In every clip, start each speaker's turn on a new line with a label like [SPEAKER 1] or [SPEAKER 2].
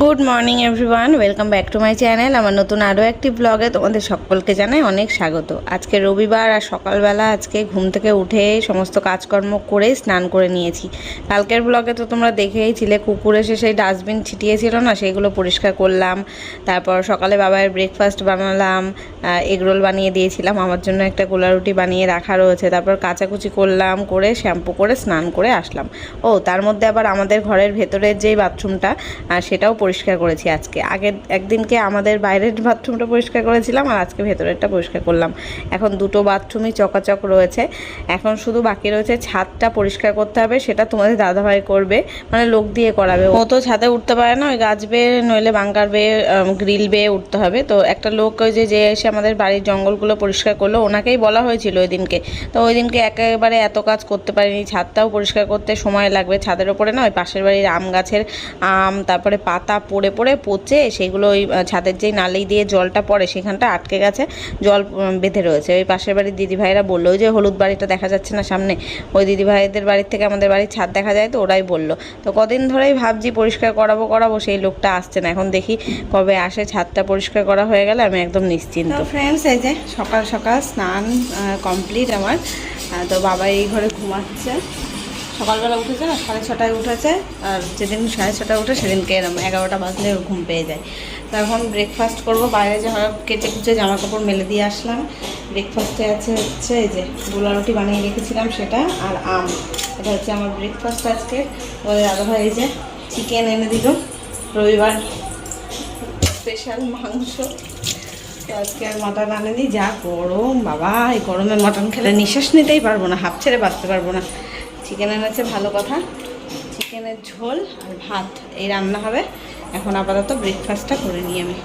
[SPEAKER 1] Good morning everyone welcome back to my channel আমার নতুন আরও একটি ব্লগে তোমাদের সকলকে জানাই অনেক স্বাগত। আজকে রবিবার আর সকালবেলা আজকে ঘুম থেকে উঠে সমস্ত কাজকর্ম করে স্নান করে নিয়েছি। কালকের ব্লগে তো তোমরা দেখেইছিলে, কুকুর এসে সেই ডাস্টবিন ছিটিয়েছিল না, সেইগুলো পরিষ্কার করলাম। তারপর সকালে বাবার ব্রেকফাস্ট বানালাম এগরোল বানিয়ে দিয়েছিলাম। আমার জন্য একটা গোলা রুটি বানিয়ে রাখা রয়েছে। তারপর কাচাকুচি করলাম, করে শ্যাম্পু করে স্নান করে আসলাম। ও, তার মধ্যে আবার আমাদের ঘরের ভেতরের যেই বাথরুমটা সেটাও পরিষ্কার করেছি আজকে। আগে একদিনকে আমাদের বাইরের বাথরুমটা পরিষ্কার করেছিলাম আর আজকে ভেতরেরটা পরিষ্কার করলাম। এখন দুটো বাথরুমই চকাচক রয়েছে। এখন শুধু বাকি রয়েছে ছাদটা পরিষ্কার করতে হবে, সেটা তোমাদের দাদাভাই করবে মানে লোক দিয়ে করাবে। ও তো ছাদে উঠতে পারে না, ওই গাছ বেয়ে, নইলে বাঙ্কার বেয়ে গ্রিল বেয়ে উঠতে হবে। তো একটা লোক ওই যে যে এসে আমাদের বাড়ির জঙ্গলগুলো পরিষ্কার করল, ওনাকেই বলা হয়েছিল ওই দিনকে। তো ওই দিনকে একেবারে এত কাজ করতে পারিনি, ছাদটাও পরিষ্কার করতে সময় লাগবে। ছাদের ওপরে না, ওই পাশের বাড়ির আম গাছের আম, তারপরে পাতা পড়ে পড়ে পচে সেগুলো ওই ছাদের যেই নালি দিয়ে জলটা পড়ে সেখানটা আটকে গেছে, জল বেঁধে রয়েছে। ওই পাশের বাড়ির দিদিভাইরা বলল, ওই যে হলুদ বাড়িটা দেখা যাচ্ছে না সামনে, ওই দিদিভাইদের বাড়ির থেকে আমাদের বাড়ির ছাদ দেখা যায় তো ওরাই বলল। তো কদিন ধরেই ভাবছি পরিষ্কার করাবো করাবো, সেই লোকটা আসছে না। এখন দেখি কবে আসে, ছাদটা পরিষ্কার করা হয়ে গেলে আমি একদম নিশ্চিন্ত। ফ্রেন্ডস এই যে সকাল সকাল স্নান কমপ্লিট আমার। তো বাবা এই ঘরে ঘুমাচ্ছে। সকালবেলা উঠেছে না, সাড়ে ছটায় উঠেছে, আর যেদিন সাড়ে ছটায় উঠে সেদিনকে এরম এগারোটা বাজলে ঘুম পেয়ে যায়। তো এখন ব্রেকফাস্ট করব, বাইরে যে হয় কেটে কুচে জামা কাপড় মেলে দিয়ে আসলাম। ব্রেকফাস্টে আছে হচ্ছে এই যে গোলা রুটি বানিয়ে রেখেছিলাম সেটা আর আম। এটা হচ্ছে আমার ব্রেকফাস্ট আজকে। ওদের দাদাভাই এই যে চিকেন এনে দিল। রবিবার স্পেশাল মাংস। আজকে আর মটন আনেনি, যা গরম বাবা, এই গরমে মটন খেলে নিঃশ্বাস নিতেই পারব না হাফ ছেড়ে বাঁচতে পারব না। চিকেন এনেছে ভালো কথা। চিকেনের ঝোল আর ভাত, এই রান্না হবে। এখন আপাতত ব্রেকফাস্টটা করে নিই আমি।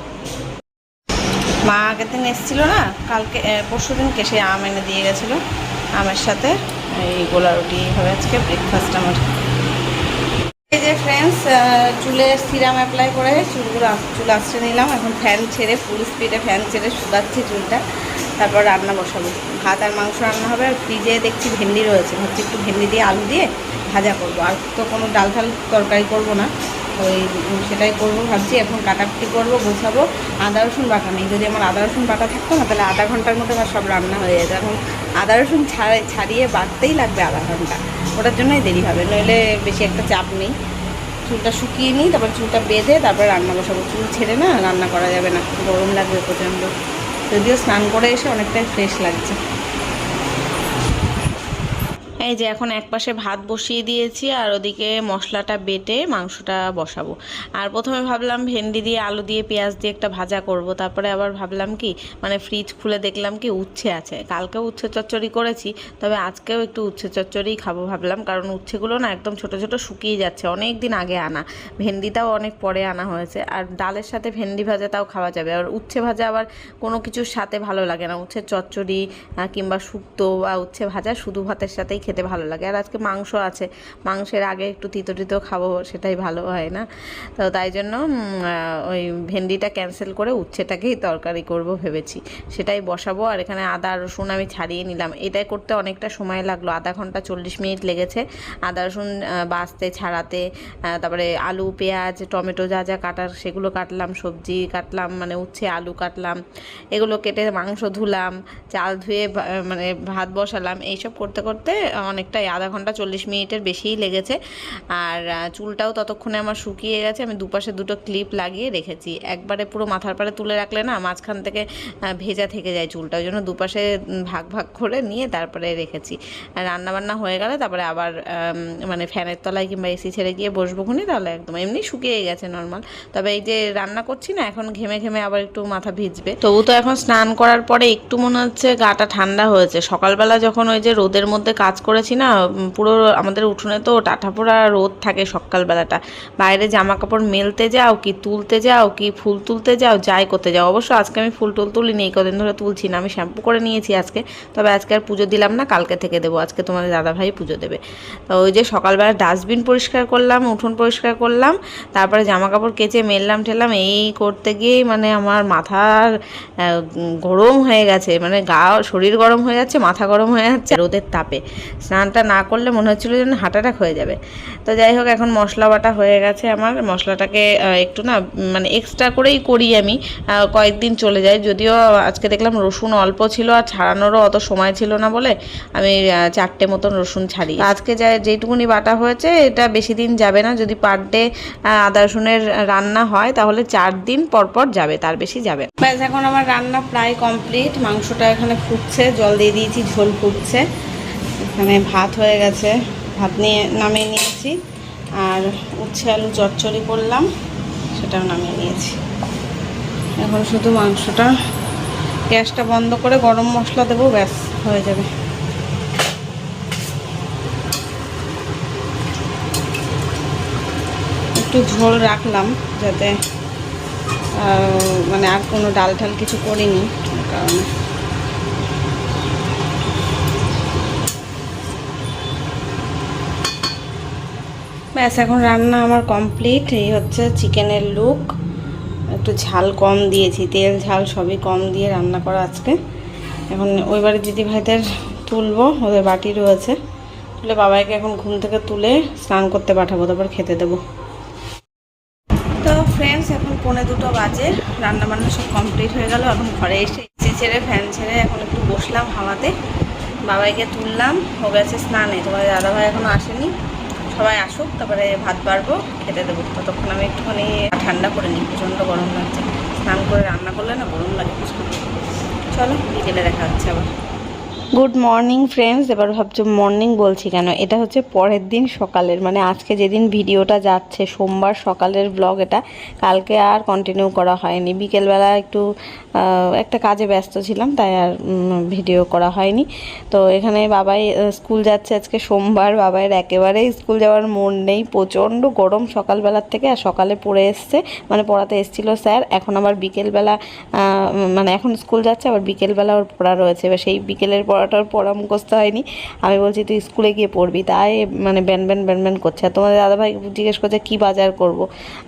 [SPEAKER 1] মা আগের দিন এসেছিল না, কালকে পরশু দিনকে সে আম এনে দিয়ে গেছিল। আমের সাথে এই গোলা রুটি হবে আজকে ব্রেকফাস্ট আমার। এই যে ফ্রেন্ডস চুলে সিরাম অ্যাপ্লাই করে, চুলগুলো চুল আসতে নিলাম। এখন ফ্যান ছেড়ে ফুল স্পিডে ফ্যান ছেড়ে শুকাচ্ছি চুলটা। তারপর রান্না বসাবো। ভাত আর মাংস রান্না হবে, আর ফ্রিজে দেখছি ভেন্ডি রয়েছে। ভাবছি একটু ভেন্ডি দিয়ে আলু দিয়ে ভাজা করব। আর তো কোনো ডাল ফাল তরকারি করব না ওই সেটাই করব ভাবছি। এখন কাটাকুটি করব, গোছাবো। আদা, রসুন, বাটা নেই। যদি আমার আদা, রসুন, বাটা থাকতো না, তাহলে আধা ঘণ্টার মধ্যে আমার সব রান্না হয়ে যেত। এখন আদা, রসুন ছাড়াই, ছাড়িয়ে বাড়তেই লাগবে আধা ঘণ্টা। ওটার জন্যই দেরি হবে, নইলে বেশি একটা চাপ নেই। চুলটা শুকিয়ে নিই, তারপর চুলটা বেঁধে তারপর রান্না বসাবো। চুল ছেড়ে না রান্না করা যাবে না। গরম লাগবে প্রচণ্ড। যদিও স্নান করে এসে অনেকটাই ফ্রেশ লাগছে। এই যে এখন এক পাশে ভাত বসিয়ে দিয়েছি আর ওদিকে মশলাটা বেটে মাংসটা বসাবো। আর প্রথমে ভাবলাম ভেন্ডি দিয়ে, আলু দিয়ে, পেঁয়াজ দিয়ে একটা ভাজা করব। তারপরে আবার ভাবলাম কি মানে ফ্রিজ খুলে দেখলাম কি উচ্ছে আছে। কালকেও উচ্ছে চচ্চড়ি করেছি, তবে আজকেও একটু উচ্ছে চচ্চড়ি খাব ভাবলাম, কারণ উচ্ছেগুলো না একদম ছোট ছোট শুকিয়ে যাচ্ছে অনেক দিন আগে আনা। ভেন্ডিটাও অনেক পরে আনা হয়েছে, আর ডালের সাথে ভেন্ডি ভাজাটাও খাওয়া যাবে। আর উচ্ছে ভাজা আবার কোনো কিছুর সাথে ভালো লাগে না। উচ্ছে চচ্চড়ি কিংবা শুক্তো বা উচ্ছে ভাজা শুধু ভাতের সাথেই খেতে ভালো লাগে। আর আজকে মাংস আছে। মাংসের আগে একটু তিতো টিতো খাব, সেটাই ভালো হয় না। তো তাই জন্য ওই ভেন্ডিটা ক্যান্সেল করে উচ্ছেটাকেই তরকারি করব ভেবেছি। সেটাই বসাবো। আর এখানে আদা, রসুন আমি ছাড়িয়ে নিলাম। এটাই করতে অনেকটা সময় লাগল। আধা ঘণ্টা চল্লিশ মিনিট লেগেছে। আদা, রসুন বাছতে ছাড়াতে তারপরে আলু, পেঁয়াজ, টমেটো যা যা কাটার সেগুলো কাটলাম, সবজি কাটলাম মানে উচ্ছে, আলু কাটলাম, এগুলো কেটে মাংস ধুলাম, চাল ধুয়ে মানে ভাত বসালাম, এইসব করতে করতে অনেকটাই আধা ঘণ্টা চল্লিশ মিনিটের বেশিই লেগেছে। আর চুলটাও ততক্ষণে আমার শুকিয়ে গেছে, আমি দুপাশে দুটো ক্লিপ লাগিয়ে রেখেছি। একবারে পুরো মাথার পাড়ে তুলে রাখলে না মাঝখান থেকে ভেজা থেকে যায় চুলটা। ওই জন্য দুপাশে ভাগ ভাগ করে নিয়ে তারপরে রেখেছি। আর রান্না বান্না হয়ে গেলে তারপরে আবার মানে ফ্যানের তলায় কিংবা এসি ছেড়ে গিয়ে বসবো খুনি, তাহলে একদম এমনি শুকিয়ে গেছে নর্মাল তবে এই যে রান্না করছি না, এখন ঘেমে ঘেমে আবার একটু মাথা ভিজবে। তবু তো এখন স্নান করার পরে একটু মনে হচ্ছে গাটা ঠান্ডা হয়েছে। সকালবেলা যখন ওই যে রোদের মধ্যে কাজ করেছি না পুরো আমাদের উঠোনে তো টাটা পোড়া রোদ থাকে সকালবেলাটা। বাইরে জামা কাপড় মেলতে যাও, কি তুলতে যাও, কি ফুল তুলতে যাও, যাই করতে যাও। অবশ্য আজকে আমি ফুল টুল তুলিনি, এই কদিন ধরে তুলছি না। আমি শ্যাম্পু করে নিয়েছি আজকে, তবে আজকে আর পুজো দিলাম না, কালকে থেকে দেবো। আজকে তোমাদের দাদাভাই পুজো দেবে। তো ওই যে সকালবেলা ডাস্টবিন পরিষ্কার করলাম, উঠোন পরিষ্কার করলাম, তারপরে জামা কাপড় কেচে মেললাম ঠেললাম, এই করতে গিয়েই মানে আমার মাথার গরম হয়ে গেছে। মানে গা শরীর গরম হয়ে যাচ্ছে, মাথা গরম হয়ে যাচ্ছে, রোদের তাপে। স্নানটা না করলে মনে হচ্ছিল যেন হার্ট অ্যাটাক হয়ে যাবে। তো যাই হোক, এখন মশলা বাটা হয়ে গেছে আমার। মশলাটাকে একটু না মানে এক্সট্রা করেই করি আমি। কয়েকদিন চলে যায়। যদিও আজকে দেখলাম রসুন অল্প ছিল আর ছাড়ানোরও অত সময় ছিল না বলে আমি চারটে মতন রসুন ছাড়ি। আজকে যা যেটুকুনি বাটা হয়েছে, এটা বেশি দিন যাবে না। যদি পার ডে আদা রসুনের রান্না হয়, তাহলে চার দিন পর পর যাবে, তার বেশি যাবে ব্যাস, এখন আমার রান্না প্রায় কমপ্লিট মাংসটা এখানে ফুটছে, জল দিয়ে দিয়েছি, ঝোল ফুটছে। এখানে ভাত হয়ে গেছে। ভাত নিয়ে নামিয়ে নিয়েছি। আর উচ্ছে আলু চচ্চড়ি করলাম, সেটাও নামিয়ে নিয়েছি। এখন শুধু মাংসটা, গ্যাসটা বন্ধ করে গরম মশলা দেবো, ব্যাস, হয়ে যাবে। একটু ঝোল রাখলাম, যাতে মানে আর কোনো ডাল ঠাল কিছু করিনি, কারণে ব্যাস, এখন রান্না আমার কমপ্লিট এই হচ্ছে চিকেনের লুক একটু ঝাল কম দিয়েছি, তেল, ঝাল সবই কম দিয়ে রান্না করা আজকে। এখন ওই বাড়ির দিদি ভাইদের তুলবো, ওদের বাটি রয়েছে। তুলে বাবাইকে এখন ঘুম থেকে তুলে স্নান করতে পাঠাবো, তারপর খেতে দেবো। তো ফ্রেন্ডস এখন পৌনে দুটো বাজে। রান্না বান্না সব কমপ্লিট হয়ে গেল। এখন ঘরে এসে এসি ছেড়ে ফ্যান ছেড়ে এখন একটু বসলাম হাওয়াতে। বাবাইকে তুললাম, ও গেছে স্নানে। তোমার দাদাভাই এখনও আসেনি। সবাই আসুক, তারপরে ভাত বাড়বো, খেতে দেবো। ততক্ষণ আমি একটুখানি ঠান্ডা করে নিই, প্রচণ্ড গরম লাগছে। স্নান করে রান্না করলে না গরম লাগে চলো, বিকেলে দেখা হচ্ছে আবার। গুড মর্নিং ফ্রেন্ডস এবার ভাবছ মর্নিং বলছি কেন? এটা হচ্ছে পরের দিন সকালের মানে আজকে যেদিন ভিডিওটা যাচ্ছে, সোমবার সকালের ব্লগ এটা, কালকে আর কন্টিনিউ করা হয়নি। বিকেলবেলা একটু একটা কাজে ব্যস্ত ছিলাম, তাই আর ভিডিও করা হয়নি। তো এখানে বাবাই স্কুল যাচ্ছে আজকে সোমবার, বাবাইয়ের একেবারেই স্কুল যাওয়ার মন নেই, প্রচণ্ড গরম সকালবেলার থেকে, আর সকালে পড়ে এসছে মানে পড়াতে এসেছিল স্যার, এখন আবার বিকেলবেলা মানে এখন স্কুল যাচ্ছে, আবার বিকেলবেলা ওর পড়া রয়েছে, এবার সেই বিকেলের পড়াটার পড়া মুখস্থ হয়নি। আমি বলছি, তুই স্কুলে গিয়ে পড়বি। তাই মানে ব্যান ব্যান ব্যান ব্যান করছে। আর তোমাদের দাদাভাই জিজ্ঞেস করছে, কী বাজার করব?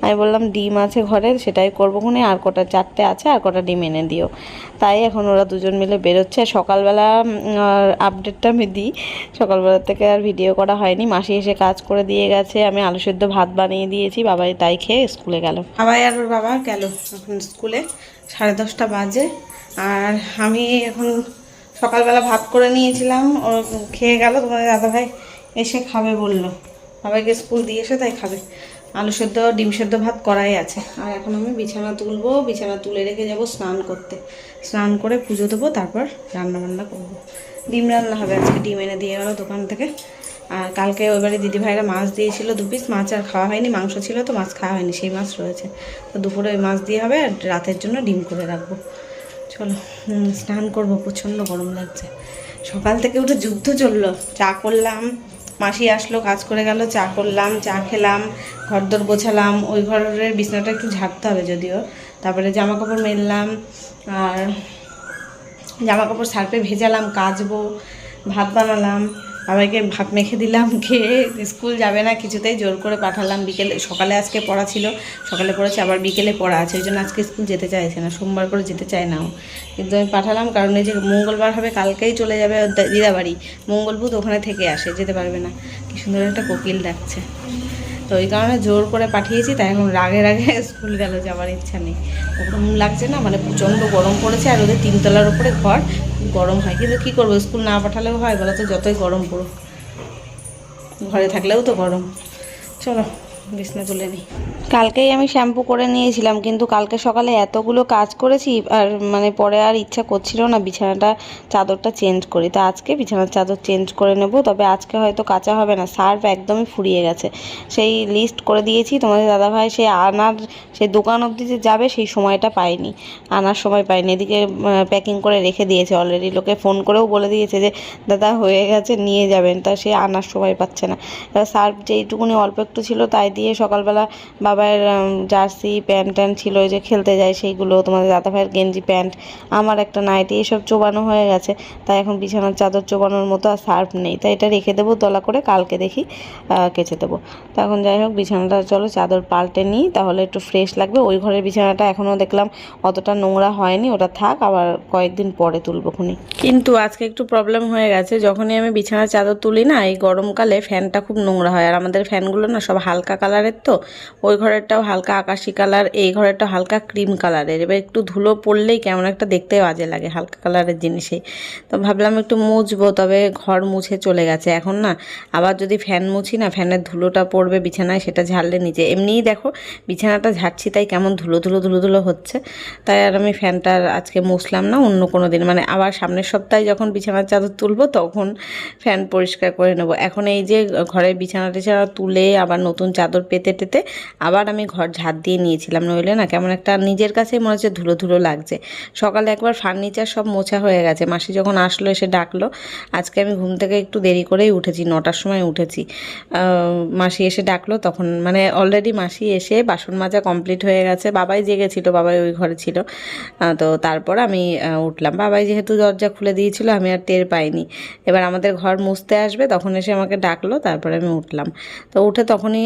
[SPEAKER 1] আমি বললাম, ডিম আছে ঘরের, সেটাই করব খুনে, আর কটা, চারটে আছে, আর কটা ডিম এনে দিও। তাই এখন ওরা দুজন মিলে বেরোচ্ছে। সকালবেলা আপডেটটা আমি দিই। সকালবেলা থেকে আর ভিডিও করা হয়নি। মাসি এসে কাজ করে দিয়ে গেছে। আমি আলু সেদ্ধ ভাত বানিয়ে দিয়েছি। বাবাই তাই খেয়ে স্কুলে গেল। বাবাই আর বাবা গেল এখন স্কুলে। সাড়ে দশটা বাজে। আর আমি এখন সকালবেলা ভাত করে নিয়েছিলাম। ও খেয়ে গেল। তোমাদের দাদাভাই এসে খাবে বলল। বাবাইকে স্কুল দিয়ে এসে তাই খাবে। আলু সেদ্ধ, ডিম সেদ্ধ ভাত করাই আছে। আর এখন আমি বিছানা তুলবো, বিছানা তুলে রেখে যাব স্নান করতে। স্নান করে পুজো দেবো, তারপর রান্না বান্না করব। ডিম রান্না হবে, আজকে ডিম এনে দিয়ে গেলো দোকান থেকে। আর কালকে ওইবারে দিদিভাইরা মাছ দিয়েছিল দু পিস মাছ আর খাওয়া হয়নি, মাংস ছিল তো মাছ খাওয়া হয়নি, সেই মাছ রয়েছে। তো দুপুরে ওই মাছ দিয়ে হবে, আর রাতের জন্য ডিম করে রাখব। চলো স্নান করব, প্রচণ্ড গরম লাগছে। সকাল থেকে উঠে যুদ্ধ চলল চা করলাম। মাসি আসলো, কাজ করে গেল, চা করলাম, চা খেলাম ঘর ঘরদোর গোছালাম। ওই ঘরের বিছনাটা একটু ঝাড়তে হবে যদিও। তারপরে জামা কাপড় মেললাম, আর জামা কাপড় সার্ফে ভেজালাম, কাচবো, ভাত বানালাম। সবাইকে ভাত মেখে দিলাম, খেয়ে স্কুল যাবে না, কিছুতেই জোর করে পাঠালাম বিকেলে। সকালে আজকে পড়া ছিল, সকালে পড়েছে, আবার বিকেলে পড়া আছে ওই জন্য আজকে স্কুল যেতে চাইছে না, সোমবার করে যেতে চায় না কিন্তু আমি পাঠালাম, কারণ এই যে মঙ্গলবার হবে, কালকেই চলে যাবে দিদাবাড়ি মঙ্গল বুধ ওখানে থেকে আসে, যেতে পারবে না। কি সুন্দর একটা কোকিল ডাকছে। তো ওই কারণে জোর করে পাঠিয়েছি, তাই এখন রাগে রাগে স্কুল গেল, যাওয়ার ইচ্ছা নেই। ওরকম লাগছে না মানে প্রচণ্ড গরম পড়েছে, আর ওদের তিনতলার উপরে ঘর গরম হয়। কিন্তু কী করব? স্কুল না পাঠালেও হয় বলো তো যতই গরম পড়ুক। ঘরে থাকলেও তো গরম। চলো। বিছনা তুলে নিই। কালকেই আমি শ্যাম্পু করে নিয়েছিলাম, কিন্তু কালকে সকালে এতগুলো কাজ করেছি, আর মানে পরে আর ইচ্ছা করছিল না বিছানাটা চাদরটা চেঞ্জ করি। তা আজকে বিছানার চাদর চেঞ্জ করে নেব, তবে আজকে হয়তো কাঁচা হবে না, সার্ফ একদমই ফুরিয়ে গেছে। সেই লিস্ট করে দিয়েছি তোমাদের দাদাভাই, সে আনার, সে দোকান অবধি যে যাবে সেই সময়টা পাইনি আনার সময় পাইনি এদিকে প্যাকিং করে রেখে দিয়েছে অলরেডি লোকে ফোন করেও বলে দিয়েছে যে, দাদা হয়ে গেছে, নিয়ে যাবেন। তা সে আনার সময় পাচ্ছে না। সার্ফ যেইটুকুনি অল্প একটু ছিল, তাই দিয়ে সকালবেলা বাবার জার্সি, প্যান্ট ট্যান্ট ছিল ওই যে খেলতে যায় সেইগুলো, তোমাদের দাদা ভাইয়ের গেঞ্জি প্যান্ট, আমার একটা নাইটি, এসব চোবানো হয়ে গেছে। তাই এখন বিছানার চাদর চোবানোর মতো আর সার্ফ নেই। তাই এটা রেখে দেবো, দলা করে কালকে দেখি কেচে দেবো। তো এখন যাই হোক, বিছানাটা চলো চাদর পাল্টে নিই, তাহলে একটু ফ্রেশ লাগবে। ওই ঘরের বিছানাটা এখনও দেখলাম অতটা নোংরা হয়নি, ওটা থাক, আবার কয়েকদিন পরে তুলবো খুনি। কিন্তু আজকে একটু প্রবলেম হয়ে গেছে, যখনই আমি বিছানার চাদর তুলি না, এই গরমকালে ফ্যানটা খুব নোংরা হয়। আর আমাদের ফ্যানগুলো না সব হালকা কালারের তো? ওই ঘরেরটাও হালকা আকাশি কালার এই ঘরেরটাও হালকা ক্রিম কালারের এবার একটু ধুলো পড়লেই কেমন একটা দেখতে বাজে লাগে হালকা কালারের জিনিসে। তো ভাবলাম একটু মুছবো, তবে ঘর মুছে চলে গেছে। এখন না, আবার যদি ফ্যান মুছি না ফ্যানের ধুলোটা পড়বে বিছানায়, সেটা ঝাড়লে নিচে। এমনিই দেখো, বিছানাটা ঝাড়ছি, তাই কেমন ধুলো ধুলো ধুলো ধুলো হচ্ছে। তাই আর আমি ফ্যানটা আজকে মুছলাম না, অন্য কোনো দিন। মানে আবার সামনের সপ্তাহে যখন বিছানার চাদর তুলবো, তখন ফ্যান পরিষ্কার করে নেব। এখন এই যে ঘরের বিছানা টিছানা তুলে আবার নতুন চাদর পেতে টেতে আবার আমি ঘর ঝাড় দিয়ে নিয়েছিলাম। নইলে না কেমন একটা নিজের কাছে মনে হচ্ছে ধুলো ধুলো লাগছে। সকালে একবার ফার্নিচার সব মোছা হয়ে গেছে। মাসি যখন আসলো, এসে ডাকলো, আজকে আমি ঘুম থেকে একটু দেরি করেই উঠেছি, নটার সময় উঠেছি। মাসি এসে ডাকলো তখন মানে অলরেডি মাসি এসে বাসন মাজা কমপ্লিট হয়ে গেছে। বাবাই জেগেছিল বাবাই ওই ঘরে ছিল। তো তারপর আমি উঠলাম। বাবাই যেহেতু দরজা খুলে দিয়েছিল, আমি আর টের পাইনি। এবার আমাদের ঘর মুছতে আসবে, তখন এসে আমাকে ডাকলো, তারপরে আমি উঠলাম। তো উঠে তখনই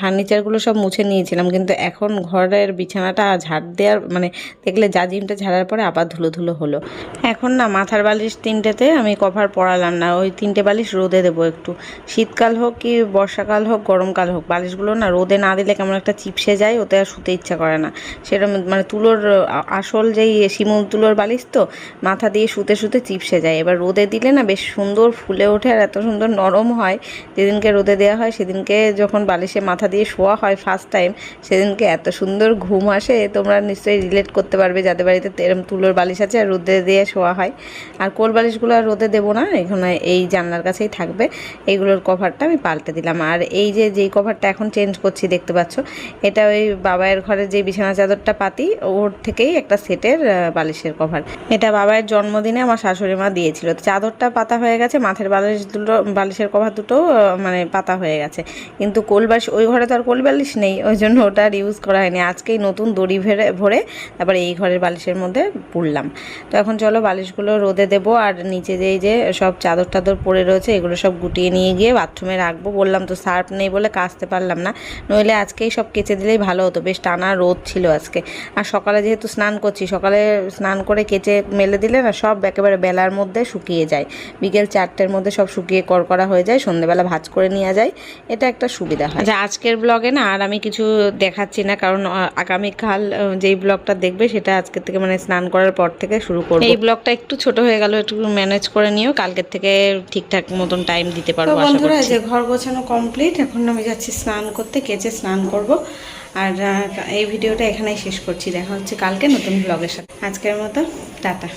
[SPEAKER 1] ফার্নিচারগুলো সব মুছে নিয়েছিলাম। কিন্তু এখন ঘরের বিছানাটা ঝাড় দেওয়ার মানে দেখলে জাজিমটা ঝাড়ার পরে আবার ধুলো ধুলো হলো। এখন না, মাথার বালিশ তিনটেতে আমি কভার পরালাম না। ওই তিনটে বালিশ রোদে দেবো একটু। শীতকাল হোক কি বর্ষাকাল হোক, গরমকাল হোক, বালিশগুলো না রোদে না দিলে কেমন একটা চিপসে যায়, ওতে আর শুতে ইচ্ছা করে না। সেরকম মানে তুলোর আসল যেই শিমুল তুলোর বালিশ তো, মাথা দিয়ে শুতে শুতে চিপসে যায়। এবার রোদে দিলে না বেশ সুন্দর ফুলে ওঠে আর এত সুন্দর নরম হয়। যেদিনকে রোদে দেওয়া হয়, সেদিনকে যখন বালিশে মাথা দিয়ে শোয়া হয় ফার্স্ট টাইম সেদিনকে এত সুন্দর ঘুম আসে, তোমরা নিশ্চয়ই রিলেট করতে পারবে যাদের বাড়িতে এরম তুলোর বালিশ আছে, আর রোদে দিয়ে শোয়া হয়। আর কোল বালিশগুলো আর রোদে দেবো না, এখানে এই জানলার কাছেই থাকবে এইগুলোর কভারটা আমি পাল্টে দিলাম। আর এই যে, যেই কভারটা এখন চেঞ্জ করছি, দেখতে পাচ্ছ, এটা ওই বাবায়ের ঘরে যে বিছানা চাদরটা পাতি, ওর থেকেই একটা সেটের বালিশের কভার এটা বাবায়ের জন্মদিনে আমার শাশুড়ি মা দিয়েছিল। চাদরটা পাতা হয়ে গেছে, মাথার বালিশ দুটো, বালিশের কভার দুটো মানে পাতা হয়ে গেছে। কিন্তু কোল বালিশ ওই ঘরে তো আর কোল বালিশ নেই, ওই জন্য ওটা আর ইউজ করা হয়নি। আজকেই নতুন দড়ি ভরে ভরে তারপরে এই ঘরের বালিশের মধ্যে পুরলাম তো এখন চলো বালিশগুলো রোদে দেবো আর নিচে যেই যে সব চাদর টাদর পড়ে রয়েছে, এগুলো সব গুটিয়ে নিয়ে গিয়ে বাথরুমে রাখব। বললাম তো সার্ফ নেই বলে কাচতে পারলাম না, নইলে আজকেই সব কেচে দিলেই ভালো হতো। বেশ টানা রোদ ছিল আজকে। আর সকালে যেহেতু স্নান করছি, সকালে স্নান করে কেচে মেলে দিলে না সব একেবারে বেলার মধ্যে শুকিয়ে যায়। বিকেল চারটের মধ্যে সব শুকিয়ে কড়কড়া হয়ে যায়, সন্ধেবেলা ভাজ করে নেওয়া যায়। এটা একটা সুবিধা হয়। আচ্ছা আজকের ব্লগে না আর আমি কিছু দেখাচ্ছি না কারণ আগামীকাল যেই ব্লগটা দেখবে সেটা আজকের থেকে মানে স্নান করার পর থেকে শুরু করব। এই ব্লগটা একটু ছোট হয়ে গেল একটু ম্যানেজ করে নিও কালকের থেকে ঠিকঠাক মতন টাইম দিতে পারব
[SPEAKER 2] বন্ধুরা যে ঘর গোছানো কমপ্লিট এখন আমি যাচ্ছি স্নান করতে কেচে স্নান করব। আর এই ভিডিওটা এখানেই শেষ করছি দেখা হচ্ছে কালকে নতুন ব্লগের সাথে। আজকের মতো টাটা।